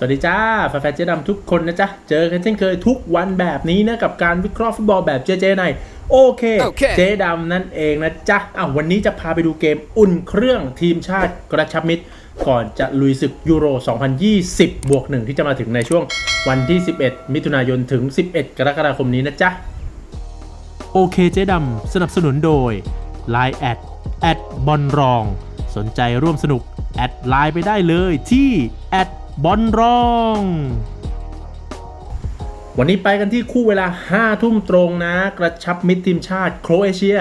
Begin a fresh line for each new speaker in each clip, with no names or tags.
สวัสดีจ้าแฟนๆเจ๊ดำทุกคนนะจ๊ะ เจอกันเช่นเคยทุกวันแบบนี้นะ กับการวิเคราะห์ฟุตบอลแบบเจเจในโอเค
โอเค
เจ๊ดำนั่นเองนะจ๊ะอ้าววันนี้จะพาไปดูเกมอุ่นเครื่องทีมชาติกระชับมิตร ก่อนจะลุยศึกยูโร 2020 บวกหนึ่งที่จะมาถึงในช่วงวันที่ 11 มิถุนายนถึง 11 กรกฎาคมนี้นะจ๊ะ โอเคเจ๊ดำสนับสนุนโดย Line แอดแอดบอลรอง สนใจร่วมสนุกแอดไลน์ไปได้เลยที่แอด บอลรอง วันนี้ไปกันที่คู่เวลา 5 ทุ่มตรงนะ กระชับมิตรทีมชาติโครเอเชีย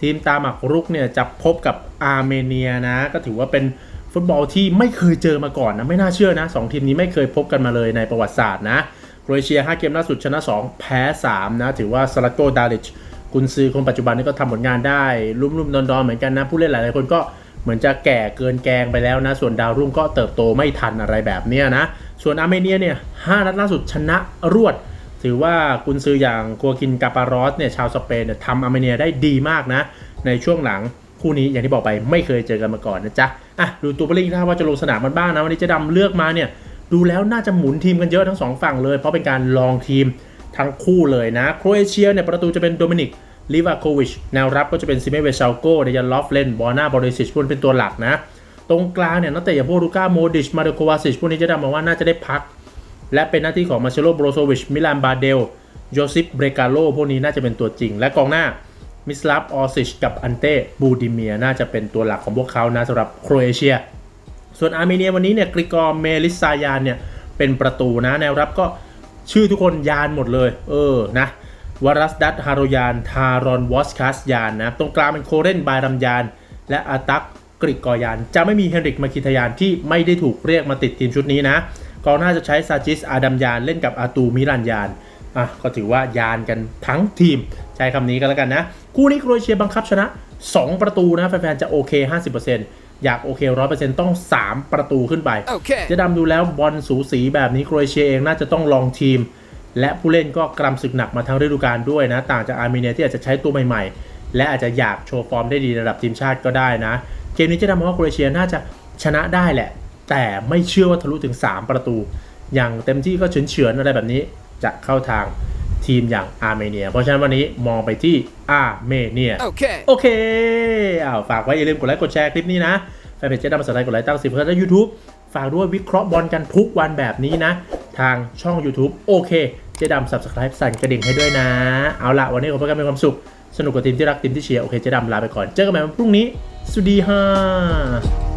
ทีมตามหมักรุกเนี่ยจะพบกับอาร์เมเนียนะ ก็ถือว่าเป็นฟุตบอลที่ไม่เคยเจอมาก่อนนะ ไม่น่าเชื่อนะ 2 ทีมนี้ไม่เคยพบกันมาเลยในประวัติศาสตร์นะโครเอเชีย 5 เกมล่าสุดชนะ 2 แพ้ 3 นะ ถือว่าสลัตโกดาลิชกุนซือคนปัจจุบันนี่ก็ทำผลงานได้รุ่มๆดอนๆเหมือนกันนะผู้เล่นหลายๆคนก็ เหมือนจะแก่เกินแกงไปแล้วนะ ส่วนดาวรุ่งก็เติบโตไม่ทันอะไรแบบเนี้ยนะ ส่วนอาร์เมเนียเนี่ยห้านัดล่าสุดชนะรวด ถือว่ากุนซืออย่างกัวกินกาปารอสเนี่ยชาวสเปนเนี่ยทำอาร์เมเนียได้ดีมากนะ ในช่วงหลังคู่นี้อย่างที่บอกไปไม่เคยเจอกันมาก่อนนะจ๊ะ อะดูตัวผู้เล่นถ้าว่าจะลงสนามมันบ้างนะวันนี้จะดำเลือกมาเนี่ยดูแล้วน่าจะหมุนทีมกันเยอะทั้งสองฝั่งเลย เพราะเป็นการลองทีมทั้งคู่เลยนะโครเอเชียเนี่ยประตูจะเป็นโดมินิก ลิวาโควิชแนวรับก็จะเป็นซิเมเวชาโกเดยันลอฟเลนบอนาบอริสิชพวกนี้เป็นตัวหลักนะ ตรงกลางเนี่ยนักเตะอย่างพวกลูก้าโมดิชมาเดโควาซิชพวกนี้จะดำมาว่าน่าจะได้พัก และเป็นหน้าที่ของมาเชโลโบรโซวิชมิลานบาเดลโยซิปเบรกาโลพวกนี้น่าจะเป็นตัวจริง และกองหน้ามิสลาฟออซิชกับอันเต้บูดิเมียน่าจะเป็นตัวหลักของพวกเขานะสำหรับโครเอเชีย ส่วนอาร์เมเนียวันนี้เนี่ยกริกอร์เมลิซายานเนี่ยเป็นประตูนะแนวรับก็ชื่อทุกคนยานหมดเลย เออนะ วารัสดัตฮารยาน ทารอนวอสคัสยานนะตรงกลางเป็นโคเรนบายรัมยาน และอาตักกริกอร์ยาน จะไม่มีเฮนริกมาคิทยานที่ไม่ได้ถูกเรียกมาติดทีมชุดนี้นะกองหน้าจะใช้ซาจิสอาดัมยานเล่นกับอาตูมิรันยานอะก็ถือว่ายานกันทั้งทีม ใช้คำนี้กันแล้วกันนะ คู่นี้โครเอเชียบังคับชนะ 2 ประตูนะแฟนๆจะโอเค 50%อยากโอเค100%ต้อง 3 ประตูขึ้นไป
Okay.
เจะดำดูแล้วบอลสูสีแบบนี้โครเอเชียเองน่าจะต้องลองทีม และผู้เล่นก็กรำศึกหนักมาทั้งฤดูกาลด้วยนะ ต่างจากอาร์เมเนียที่อาจจะใช้ตัวใหม่ๆ และอาจจะอยากโชว์ฟอร์มได้ดีระดับทีมชาติก็ได้นะ เกมนี้เจะดำมองว่าโครเอเชียน่าจะชนะได้แหละ แต่ไม่เชื่อว่าทะลุถึง 3 ประตู อย่างเต็มที่ก็เฉือนๆอะไรแบบนี้จะเข้าทางทีมอย่างอาร์เมเนีย เพราะฉะนั้นวันนี้มองไปที่อาร์เมเนีย
Okay.
โอเคอ้าวฝากไว้อย่าลืมกดไลค์กดแชร์คลิปนี้นะแฟนเพจเจ๊ดำภาษาไทยกดไลค์ตั้งสิบเพื่อนและยูทูบฝากด้วยวิเคราะห์บอลกันทุกวันแบบนี้นะ ทางช่อง YouTube โอเค เจ๊ดำ subscribe สั่นกระดิ่งให้ด้วยนะ เอาละวันนี้ขอพบกันมีความสุข สนุกกับทีมที่รักทีมที่เชียร์ โอเค เจ๊ดำลาไปก่อน เจอกันใหม่วันพรุ่งนี้ สวัสดีค่ะ